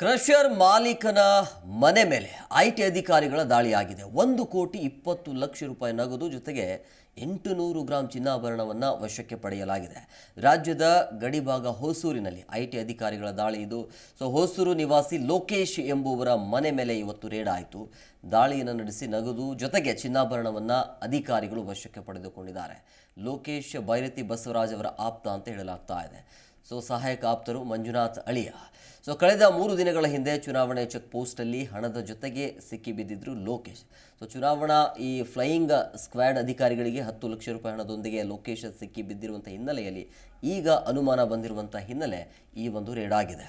Crusher ಮಾಲೀಕನ ಮನೆ ಮೇಲೆ ಐ ಟಿ ಅಧಿಕಾರಿಗಳ ದಾಳಿಯಾಗಿದೆ. ಒಂದು ಕೋಟಿ ಇಪ್ಪತ್ತು ಲಕ್ಷ ರೂಪಾಯಿ ನಗದು ಜೊತೆಗೆ ಎಂಟು ನೂರು ಗ್ರಾಂ ಚಿನ್ನಾಭರಣವನ್ನು ವಶಕ್ಕೆ ಪಡೆಯಲಾಗಿದೆ. ರಾಜ್ಯದ ಗಡಿಭಾಗ ಹೊಸೂರಿನಲ್ಲಿ ಐ ಟಿ ಅಧಿಕಾರಿಗಳ ದಾಳಿ ಇದು. ಸೊ, ಹೊಸೂರು ನಿವಾಸಿ ಲೋಕೇಶ್ ಎಂಬುವರ ಮನೆ ಮೇಲೆ ಇವತ್ತು ರೇಡ್ ಆಯಿತು. ದಾಳಿಯನ್ನು ನಡೆಸಿ ನಗದು ಜೊತೆಗೆ ಚಿನ್ನಾಭರಣವನ್ನು ಅಧಿಕಾರಿಗಳು ವಶಕ್ಕೆ ಪಡೆದುಕೊಂಡಿದ್ದಾರೆ. ಲೋಕೇಶ್ ಭೈರತಿ ಬಸವರಾಜ್ ಅವರ ಆಪ್ತ ಅಂತ ಹೇಳಲಾಗ್ತಾ ಇದೆ. ಸೊ ಸಹಾಯಕ ಆಪ್ತರು ಮಂಜುನಾಥ್ ಅಳಿಯ. ಸೊ ಕಳೆದ ಮೂರು ದಿನಗಳ ಹಿಂದೆ ಚುನಾವಣೆ ಚೆಕ್ ಪೋಸ್ಟಲ್ಲಿ ಹಣದ ಜೊತೆಗೆ ಸಿಕ್ಕಿಬಿದ್ದಿದ್ರು ಲೋಕೇಶ್. ಸೊ ಚುನಾವಣಾ ಈ ಫ್ಲೈಯಿಂಗ್ ಸ್ಕ್ವಾಡ್ ಅಧಿಕಾರಿಗಳಿಗೆ ಹತ್ತು ಲಕ್ಷ ರೂಪಾಯಿ ಹಣದೊಂದಿಗೆ ಲೋಕೇಶ್ ಸಿಕ್ಕಿ ಬಿದ್ದಿರುವಂಥ ಹಿನ್ನೆಲೆಯಲ್ಲಿ ಈಗ ಅನುಮಾನ ಬಂದಿರುವಂಥ ಹಿನ್ನೆಲೆ ಈ ಒಂದು ರೇಡ್ ಆಗಿದೆ.